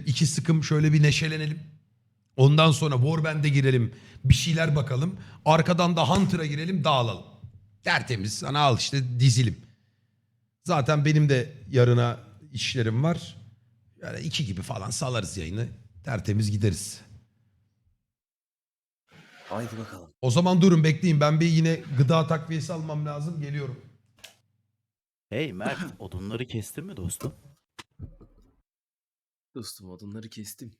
girelim. iki sıkım şöyle bir neşelenelim. Ondan sonra Warband'e girelim. Bir şeyler bakalım. Arkadan da Hunter'a girelim dağılalım. Tertemiz. Sana al işte dizilim. Zaten benim de yarına işlerim var. Yani iki gibi falan salarız yayını. Tertemiz gideriz. Haydi bakalım. O zaman durun bekleyin. Ben bir yine gıda takviyesi almam lazım. Geliyorum. Hey Mert, odunları kestin mi dostum? Dostum odunları kestim.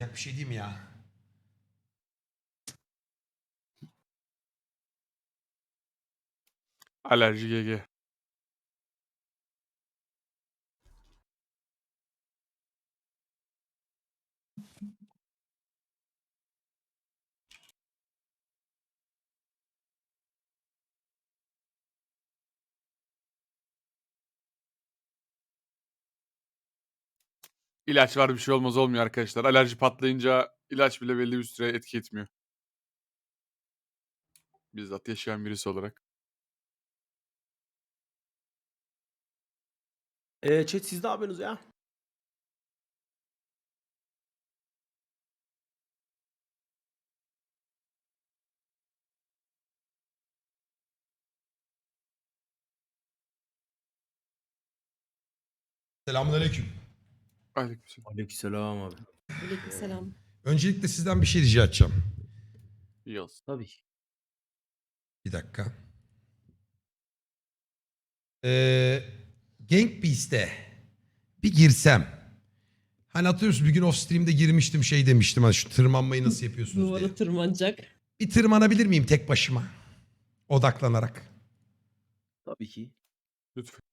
Ya bir şey diyeyim ya. Alerji GG. İlaç var bir şey olmaz olmuyor arkadaşlar. Alerji patlayınca ilaç bile belli bir süre etki etmiyor. Bizzat yaşayan birisi olarak. Ee, chat siz ne yapıyorsunuz ya? Selamünaleyküm. Aleykümselam. Aleykümselam abi. Aleykümselam. Öncelikle sizden bir şey rica edeceğim. Olsun. Tabii. Bir dakika. Ee, Gang Beast'e bir girsem. Hani atıyorsun bir gün off stream'de girmiştim şey demiştim. Hani şu tırmanmayı nasıl yapıyorsunuz diye. Duvara tırmanacak. Bir tırmanabilir miyim tek başıma? Odaklanarak. Tabii ki. Lütfen.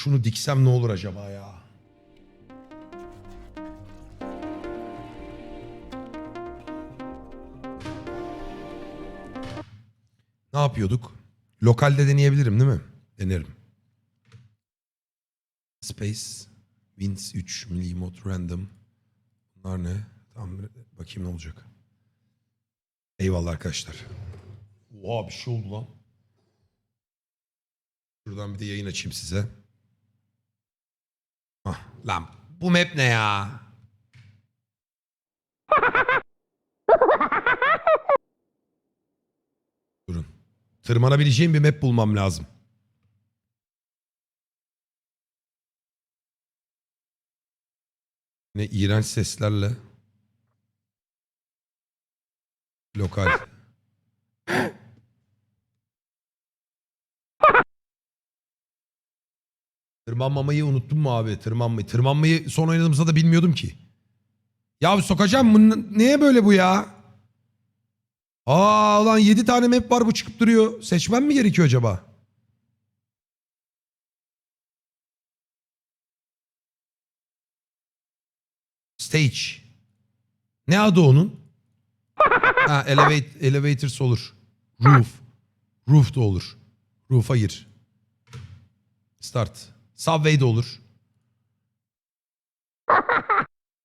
Şunu diksem ne olur acaba ya? Ne yapıyorduk? Lokalde deneyebilirim değil mi? Denerim. Space, Wins 3, Millimod, Random. Bunlar ne? Tamam bakayım ne olacak. Eyvallah arkadaşlar. Oha bir şey oldu lan. Şuradan bir de yayın açayım size. Lan bu map ne ya? Durun. Tırmanabileceğim bir map bulmam lazım. Ne iğrenç seslerle. Lokal. Tırmanmamayı unuttum mu abi? Tırmanmayı. Tırmanmayı son oynadığımızda da bilmiyordum ki. Ya sokacağım bunu. Neye böyle bu ya? Aa ulan 7 tane map var bu çıkıp duruyor. Seçmem mi gerekiyor acaba? Stage. Ne adı onun? ha, elevate, elevators olur. Roof. Roof da olur. Roof'a gir. Start. Subway de olur.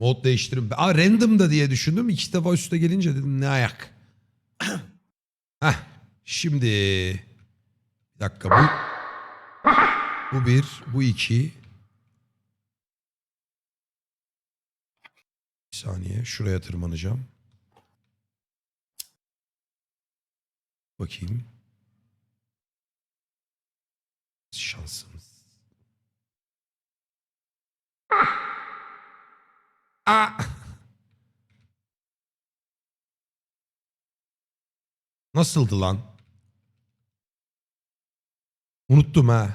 Mod değiştirim. Aa random da diye düşündüm. İki defa üste gelince dedim ne ayak. Heh. Şimdi bir dakika bu bu bir, bu iki. Bir saniye şuraya tırmanacağım. Bakayım. Şansımız. Aa! Nasıldı lan? Unuttum ha.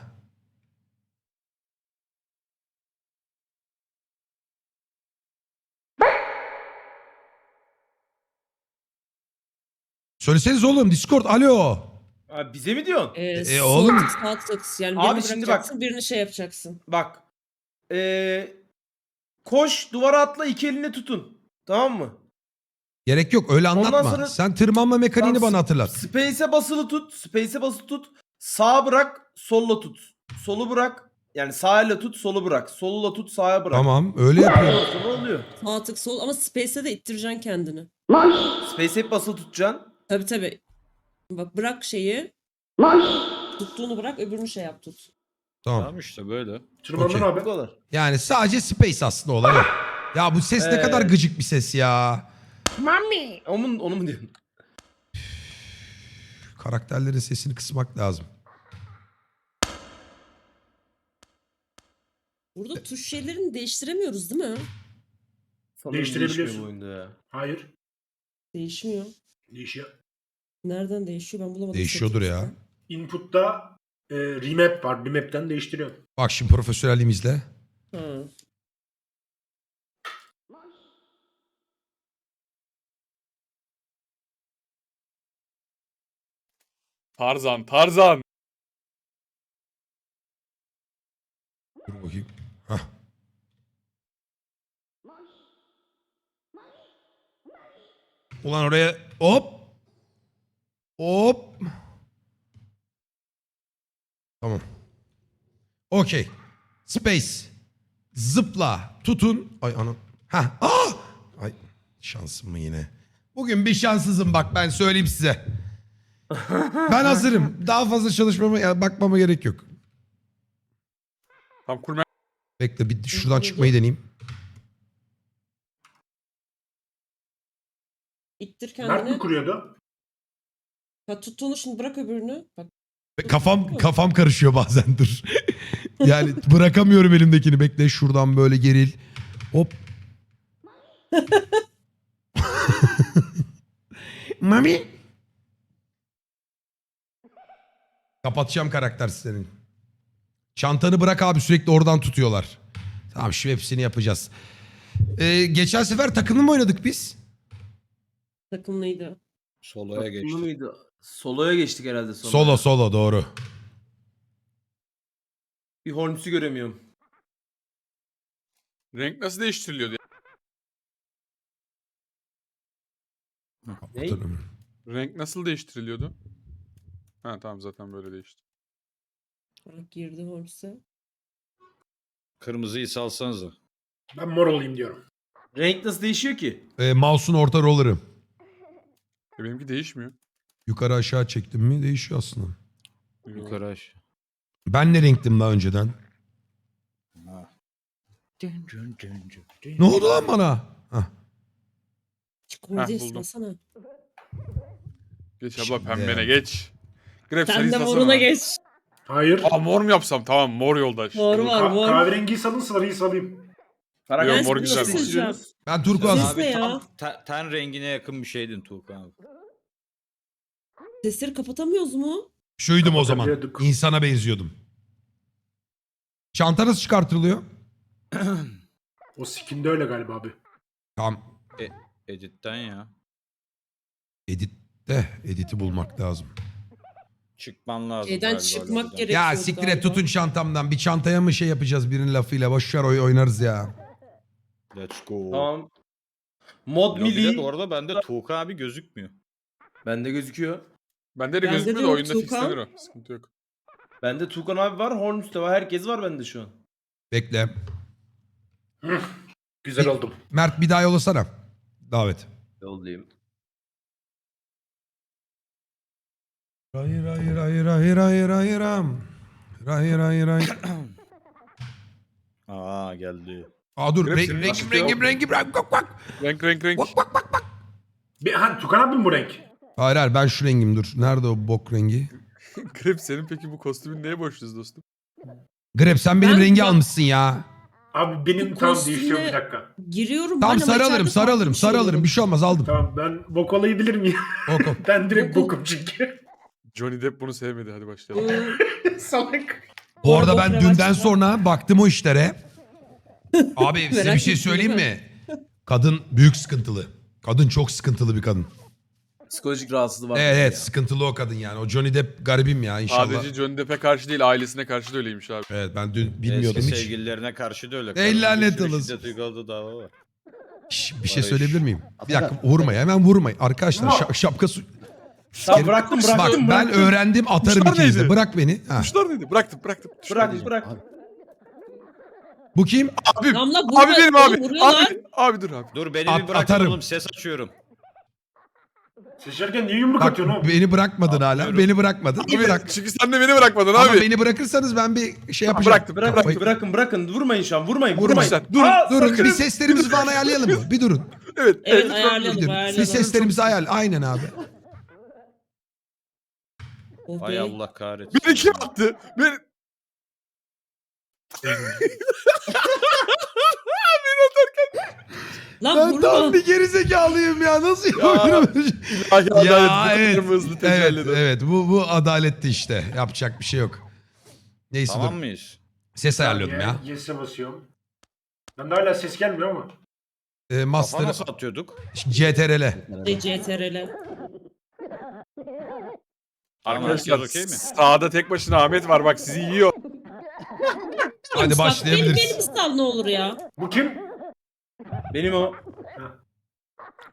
Söyleseniz oğlum Discord alo. Abi bize mi diyorsun? Ee, E, oğlum. sağ tık. Yani Abi birini şimdi bırakacaksın, bak. birini şey yapacaksın. Bak. Ee, koş duvara atla iki elini tutun. Tamam mı? Gerek yok öyle Ondan anlatma. sonra- Sen tırmanma mekaniğini Tamam, bana hatırlat. Space'e basılı tut. Space'e basılı tut. Sağa bırak. Solla tut. Solu bırak. Yani sağıyla tut. Solu bırak. Soluyla tut. Sağa bırak. Tamam öyle yapıyor. Ondan sonra oluyor. Sağ tık sol ama space'e de ittireceksin kendini. Space'e hep basılı tutacaksın. Tabii tabii. Bak bırak şeyi. Tuttuğunu bırak öbürünü şey yap tut. Tamam. Tamam işte böyle. Tırmandın Okey. Abi. kadar. Yani sadece space aslında olay o. Ya bu ses ne Ee. kadar gıcık bir ses ya. Onu, mu- onu mu diyorsun? Karakterlerin sesini kısmak lazım. Burada tuş şeylerini değiştiremiyoruz değil mi? Sanırım Değiştirebiliyorsun. değişmiyor bu oyunda ya. Hayır. Değişmiyor. Değişiyor. Nereden değişiyor ben bulamadım. Değişiyordur ya. Input'ta e, remap var. Remap'ten değiştiriyor. Bak şimdi profesyonelliğimizle. Tarzan, Tarzan. Dur bakayım. Hah. Ulan oraya hop. Hop. Tamam. Okey. Space. Zıpla. Tutun. Ay anam. Ha. Aa! Ay şansım mı yine? Bugün bir şanssızım bak ben söyleyeyim size. ben hazırım. Daha fazla çalışmama ya bakmama gerek yok. Tam kurmaya Bekle bir şuradan çıkmayı deneyeyim. İttir Mert mi kendini. kuruyordu? Ha, tuttuğunu şimdi bırak öbürünü. Bak Kafam kafam karışıyor bazen dur. yani bırakamıyorum elimdekini. Bekle şuradan böyle geril. Hop. Mami. Kapatacağım karakter senin. Çantanı bırak abi sürekli oradan tutuyorlar. Tamam şu hepsini yapacağız. Ee, geçen sefer takımlı mı oynadık biz? takımlıydı. Soloya Takımlı geçti. mıydı? Solo'ya geçtik herhalde sonra. Solo solo doğru. Bir Holmes'u göremiyorum. renk nasıl değiştiriliyordu? ya? Ney? Renk nasıl değiştiriliyordu? Ha tamam zaten böyle değişti. Bak girdi Holmes'e. Kırmızıyı salsanıza. Ben mor olayım diyorum. Renk nasıl değişiyor ki? Ee, mouse'un orta roller'ı. E benimki değişmiyor. Yukarı aşağı çektim mi değişiyor aslında. Yukarı aşağı. Ben ne renktim daha önceden? Ne oldu lan bana? Hah. Koydu buldum. ıslasana. Geç abla Şimdi- pembene geç. Grep Sen de moruna geç. Hayır. Aa mor mu yapsam? Tamam mor yoldaş. Mor var Ka- mor. kahverengiyi salın sarıyı salayım. Karakter Yok, mor Ben güzel. size bir şey. Ben turkuaz. Siz- ne ya? tam te- ten rengine yakın bir şeydin Tuğkan abi. Sesleri kapatamıyoruz mu? Şuydum o zaman. İnsana benziyordum. Çanta nasıl çıkartılıyor? O skinde öyle galiba abi. Tamam. Editten ya. Editte. Editi bulmak lazım. Çıkman lazım. Şeyden galiba çıkmak lobiden. gerekiyor. Ya siktir et tutun çantamdan. Bir çantaya mı şey yapacağız birinin lafıyla? Boşver oy oynarız ya. Let's go. Tamam. Mod Ya bir de milli. bu arada bende Tuğkan abi gözükmüyor. Bende gözüküyor. Bende de Bende gözükmüyor de da yok oyunda Tuğkan. fixlenir o. Sıkıntı yok. Bende Tukan abi var. Holmes de var. Herkes var bende şu an. Bekle. Güzel oldum. Mert bir daha yollasana. Davet. Yollayayım. Hayır hayır hayır hayır hayır hayır am. Hayır hayır hayır. Aa geldi. Aa dur senin rengim rengim rengim rengim bak bak. Renk renk renk. Bak bak bak bak. Bir, ha, Tukan abi mi bu renk? Hayır hayır ben şu rengim dur. Nerede o bok rengi? Grep senin peki bu kostümün neye borçluyuz dostum? Grep sen benim Ben- rengi ben- almışsın ya. Abi benim Bu tam kostümle- değişiyor bir dakika. Giriyorum Tamam ben ama sarı alırım içeride sarı alırım bir şey sarı alırım. Bir şey olmaz aldım. Tamam ben bok olayı bilir miyim? Oku. ben direkt Bokum. bokum çünkü. Johnny Depp bunu sevmedi hadi başlayalım. Iı, Salak. Bu arada ben dünden sonra baktım o işlere. Abi size Merak bir şey ettim, söyleyeyim değil mi? Kadın büyük sıkıntılı. Kadın çok sıkıntılı bir kadın. Psikolojik rahatsızlığı var. Evet, evet Ya. sıkıntılı o kadın yani. O Johnny Depp garibim ya inşallah. Sadece Johnny Depp'e karşı değil ailesine karşı da öyleymiş abi. Evet ben dün bilmiyordum Eski hiç. sevgililerine karşı da öyle. Ey lanet bir sürü olası. Şiddet uyguladığı dava var. Şş, bir şey söyleyebilir miyim? Bir dakika vurmayın hemen vurmayın. Arkadaşlar şa- şapka su... Tamam bıraktım Bak bıraktım ben bıraktım. öğrendim atarım Kuşlar neydi? Bırak beni. Ha. Kuşlar neydi? Bıraktım bıraktım. Bırak neydi? bırak. Bu kim? Abim. Vurma. Abi benim oğlum, abi. vuruyorlar. Abi, abi dur abi. Dur beni At- bir bırakın atarım. oğlum ses açıyorum. Seçerken niye yumruk Bak atıyorsun oğlum? beni bırakmadın hala. Beni bırakmadın. Abi, Bırak. Çünkü sen de beni bırakmadın Ama abi. beni bırakırsanız ben bir şey yapacağım. Bıraktım. Bırakın Kafayı- bırakın bırakın. Vurmayın şu an vurmayın Vurma vurmayın. sen, durun, Aa, Durun sakın. bir seslerimizi falan ayarlayalım mı? Bir durun. Evet. Evet evet. ayarlayalım Bir durun. ayarlayalım. Bir seslerimizi ayar. Aynen abi. Oh Ay be. Allah kahretsin. Beni kim attı? Beni... Lan Ben vurma. tam bir gerizekalıyım ya. Nasıl yapıyorum? Ya adalet evet. evet. hızlı Evet, evet. Bu, bu adaletti işte. Yapacak bir şey yok. Neyse Tamam dur. mıyız? Ses ayarlıyordum ya. Yes'e basıyorum. Ben de hala ses gelmiyor. Ee, Kafa Master nasıl atıyorduk? CTRL. CTRL. Arkadaşlar okey mi? sağda tek başına Ahmet var bak sizi yiyor. Hadi başlayabiliriz. Benim, benim sal ne olur ya. Bu kim? Benim o.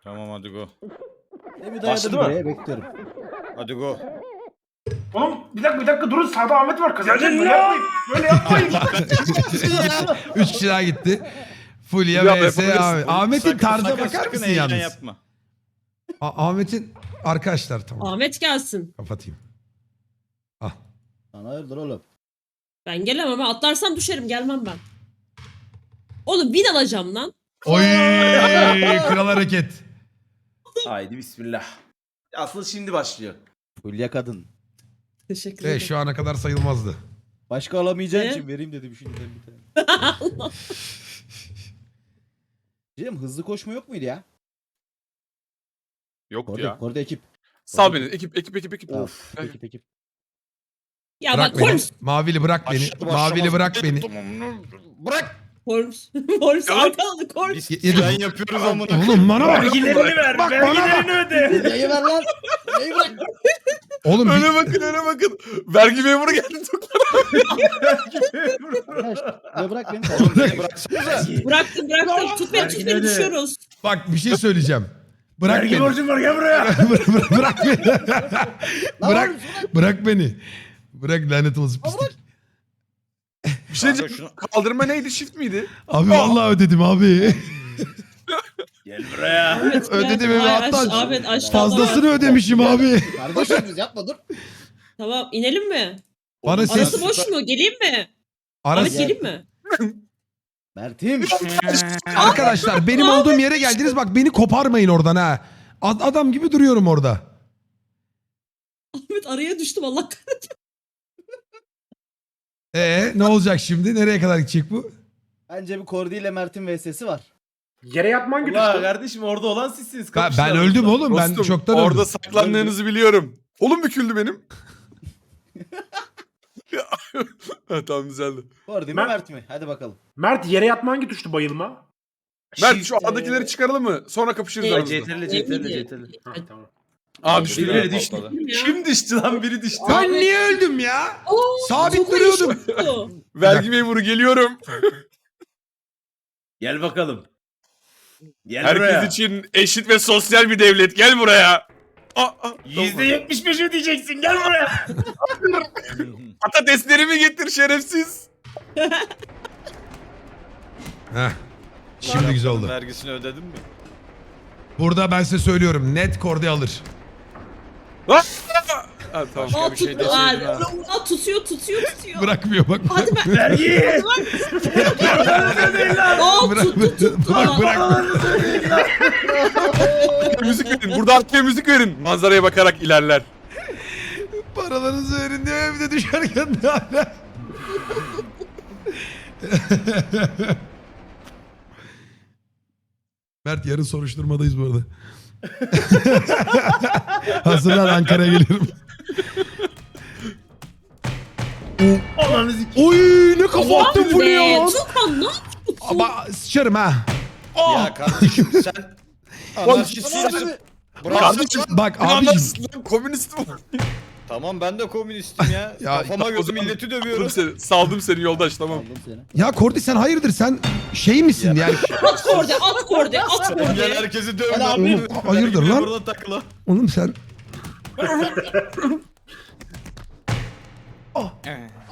Tamam hadi go. Başladı mı? bekliyorum. Hadi go. Oğlum bir dakika bir dakika durun sağda Ahmet var kazanacak böyle yapmayın. Böyle yapmayın. Üç kişi daha gitti. Fulya Ya, vs. yapabiliriz. Ahmet. Ahmet'in Sakın, tarzına sakın, bakar sakın mısın heyecan yalnız? yapma. A- Ahmet'in arkadaşlar tamam. Ahmet gelsin. Kapatayım. Ah. Lan hayırdır oğlum? Ben gelemem. Ben atlarsam düşerim. Gelmem ben. Oğlum bin alacağım lan. Oy kral hareket. Haydi bismillah. Aslında şimdi başlıyor. Fulya kadın. Teşekkür ederim. şu ana kadar sayılmazdı. Başka alamayacağın Ne? için vereyim dedim şimdiden bir tane. Cem hızlı koşma yok muydu ya? Yok Kordi, ya. Kordi ekip. Sal beni. Ekip ekip ekip ekip. Of. Of. Ekip ekip. ya Bırak bak beni. Holmes. Mavili bırak beni. Mavili bırak beni. Bırak. Holmes. Holmes Ya. arkaladı Holmes. Biz Yedim. plan yapıyoruz amına. Oğlum bana bak. Vergilerini ver. Bak bana vergilerini öde. Fulya'yı ver lan. Fulya'yı bırak. Oğlum bir- Öne bakın öne bakın. Vergi memuru geldi. Arkadaş, Fulya bırak beni. Bıraktım bıraktım. Tut beni tut beni Vergileri. düşüyoruz. bak bir şey söyleyeceğim. Bırak Vergi beni. borcum var gel buraya. bırak, bırak, bırak beni. Bırak, bırak beni. Bırak lanet olsun pislik. Bir şey Kanka diyeceğim. şunu- Kaldırma neydi? Shift miydi? Abi vallahi ödedim abi. Gel buraya. Ahmet, Ödedim evi Ay, hatta aş- Ahmet aşağıda. fazlasını ödemişim abi. Kardeşim biz yapma dur. Tamam inelim mi? Bana Oğlum, ses- Arası boş mu? Geleyim mi? Ahmet geleyim mi? Mert'im. Arkadaşlar benim olduğum yere geldiniz bak beni koparmayın oradan ha. Ad- adam gibi duruyorum orada. Ahmet araya düştüm Allah kahretsin. Ee ne olacak şimdi? Nereye kadar gidecek bu? Bence bir Kordi ile Mert'in vs'si var. Yere yatman gibi Ulan kardeşim orada olan sizsiniz. Ben, kapışın ben öldüm oğlum. Ben Dostum, çoktan Orada öldüm. saklandığınızı biliyorum. Kolum büküldü benim. ha, tamam düzeldi. Kordi mi Mert- Mert mi? Hadi bakalım. Mert yere yatman hangi tuştu bayılma? Mert Shift, şu aradakileri çıkaralım mı? Sonra kapışırız aramızda. CTRL CTRL CTRL. Ha, tamam. Biri düştü. biri düştü. Kim düştü lan biri düştü. Ben niye öldüm ya? Oo, Sabit duruyordum. Vergi memuru geliyorum. Gel bakalım. Gel Herkes buraya. için eşit ve sosyal bir devlet. Gel buraya. Yüzde yetmiş beş ödeyeceksin gel buraya. Patateslerimi getir şerefsiz. Heh. Şimdi güzel oldu. Vergisini ödedin mi? Burada ben size söylüyorum. Net kordi alır. Ha, ha, tamam. Aa, bir şey tut, aa, deseydin ha. aa, tutuyor tutuyor tutuyor. Bırakmıyor bak. Hadi ben. Vergi. Aa Bırak, tuttu tuttu. bırak, bırak. müzik verin. Burada arkaya müzik verin. Manzaraya bakarak ilerler. Paralarınızı verin diyor evde düşerken de hala. Mert yarın soruşturmadayız bu arada. Hazırlan Ankara'ya geliyorum. Ananızı Oy ne kafa attın Be, Fulya lan. Tukan ne yapıyorsun? Ama sıçarım ha. Ya kardeşim sen anarşistsin. Kardeşim bak abicim. lan komünist mi? Tamam ben de komünistim ya. Ya, Kafama o göre zaman- milleti Saldım dövüyorum. seni, saldım seni yoldaş tamam. Aldım seni. Ya Kordi sen hayırdır sen şey misin yani? At korde, at korde, at Gel korde. herkesi dövün Helal abi. olsun. Hayırdır lan? Burada takıla. Oğlum sen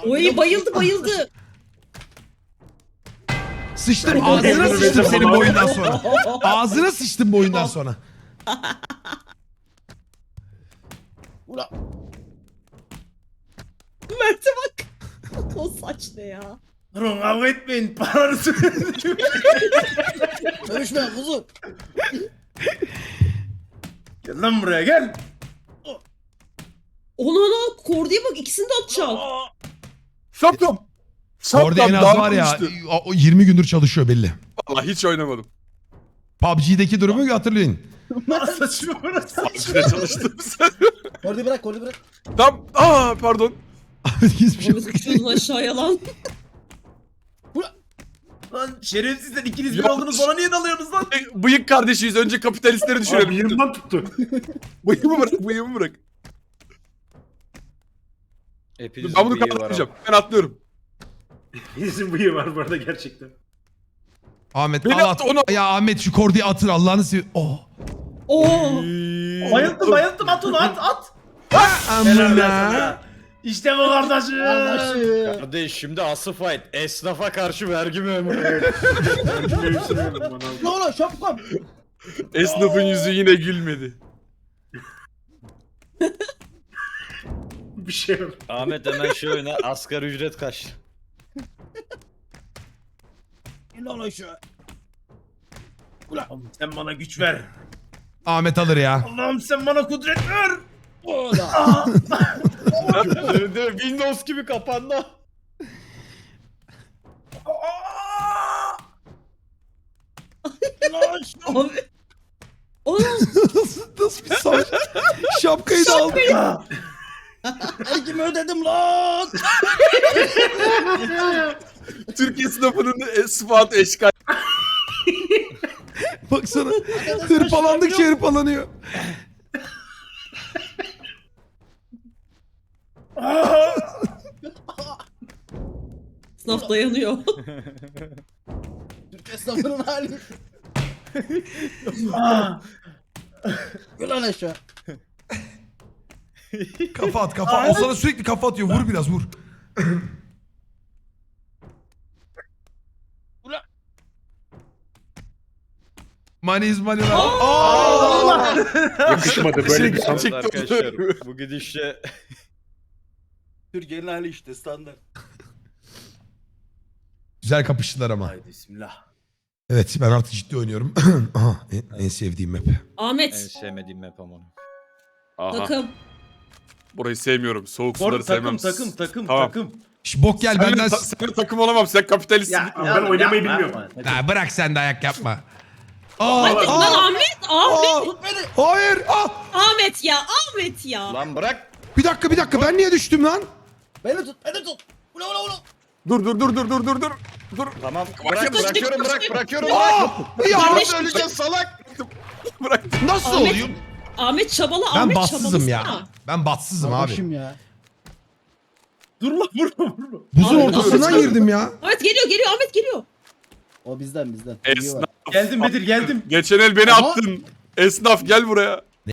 Oy bayıldı bayıldı. sıçtım ağzına sıçtım senin bu oyundan sonra. Ağzına sıçtım bu oyundan sonra. Ula. Mert'e bak. o saç ne ya? Durun kavga etmeyin. Paranızı Görüşme kuzu. Gel lan buraya gel. Onu ona kordeye bak ikisini de atacak. Şapkam. Kordi en az var ya o 20 gündür çalışıyor belli. Valla hiç oynamadım. PUBG'deki durumu hatırlayın. Saçma burası. Yine çalıştım sen. Kordi bırak kordi bırak. Tam aa pardon. Hiçbir şey yok. Ahmet uçuyordun aşağıya lan. Lan şerefsizler ikiniz bir Yok. oldunuz bana niye dalıyorsunuz lan? Bıyık kardeşiyiz. Önce kapitalistleri Abi düşürelim. yığından tuttu. Bıyığımı bırak, bıyığımı bırak. Hepinizin Ben bunu bıyığı var kapatmayacağım. Ben atlıyorum. Bizim bıyığı var bu arada gerçekten. Ahmet Beni al at, at. onu- Ya Ahmet şu Kordi'yi atır Allah'ını seviyorsun. Oh. Oo. Bayıldım bayıldım at onu at at. Helal lan Amına. sana. İşte bu kardeşim. Anlaşı. Kardeş şimdi asıl fight. Esnafa karşı vergi memuru. Ne oğlum şapkam. Esnafın yüzü yine gülmedi. Bir şey yok. Ahmet hemen şey oyna. Asgari ücret kaç? Ne oğlum şu. Allah'ım sen bana güç ver. Ahmet alır ya. Allah'ım sen bana kudret ver. Ola. Windows gibi kapandı. Abi. Oğlum nasıl, nasıl bir savaş? Şapkayı da aldı. Erkimi ödedim lan. Türk esnafının e, sıfatı eşkal. Baksana. Hırpalandıkça hırpalanıyor. Sınıf dayanıyor. Türk esnafının hali. Gül lan aşağı. Kafa at kafa. O sana sürekli kafa atıyor. Vur biraz vur. Money is money lan. Aa! Yakışmadı böyle bir san. Çıktı. Arkadaşlar bu gidişle Türkiye'nin hali işte standart. Güzel kapıştılar ama. Haydi bismillah. Evet ben artık ciddi oynuyorum. Aha, en, en sevdiğim map. en Ahmet sevmediğim map ama. Aha. takım. Burayı sevmiyorum. Soğuk Kor, suları takım sevmem. takım takım Tamam. takım. Şş, bok gel Seninle, benden... ta- seninle takım olamam. Sen kapitalistsin. Ben oynamayı yapma, bilmiyorum. yapma. Ha, bırak sen de ayak yapma. Aa, Hadi lan aa, Ahmet, Ahmet, aa, hayır. Aa. Ahmet ya, Ahmet ya. Lan bırak. Bir dakika bir dakika ben niye düştüm lan? Beni tut beni tut. Ula ula ula. Dur dur dur dur dur dur dur. Dur. Tamam bırak Kaçtı, bırakıyorum kaçtı. bırak bırakıyorum Aa, bırak. ya Öleceğiz salak. Bırak. nasıl Ahmet, oluyor? Ahmet çabala, Ben Ahmet bahtsızım ya. çabalasana. Ben bahtsızım abi. Başım ya. Dur lan vurma vurma. Buzun Abi, ortasından Ahmet- girdim ya. Ahmet geliyor, geliyor, Ahmet geliyor. O bizden bizden. Esnaf. Geldim Bedir geldim. Geçen el beni Aha. attın. Esnaf gel buraya.